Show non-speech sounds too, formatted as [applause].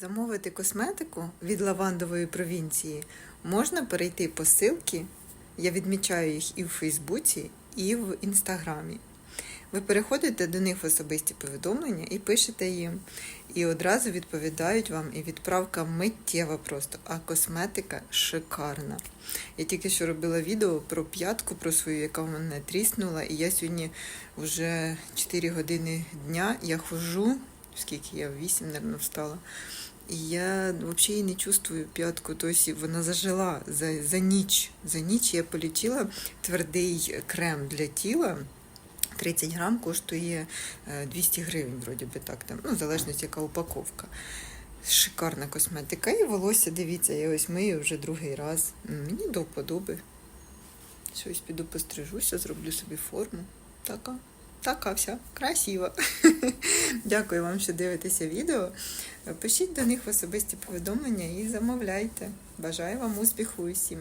Замовити косметику від лавандової провінції можна перейти по ссылці. Я відмічаю їх і в Фейсбуці, і в Інстаграмі. Ви переходите до них в особисті повідомлення і пишете їм. І одразу відповідають вам, і відправка миттєва просто, а косметика шикарна. Я тільки що робила відео про п'ятку, про свою, яка в мене тріснула, і я сьогодні вже 4 години дня я хожу, скільки я в 8, мабуть, встала. І я взагалі не чувствую п'ятку, тобто вона зажила за, за ніч. За ніч я полічила твердий крем для тіла. 30 грам коштує е, 200 гривень, вроді би так, там, ну, в залежності, яка упаковка. Шикарна косметика. І волосся, дивіться, я ось мию вже другий раз. Мені до вподоби. Щось піду пострижуся, зроблю собі форму. Така. Така вся красива. [laughs] Дякую вам, що дивитеся відео. Пишіть до них в особисті повідомлення і замовляйте. Бажаю вам успіху усім.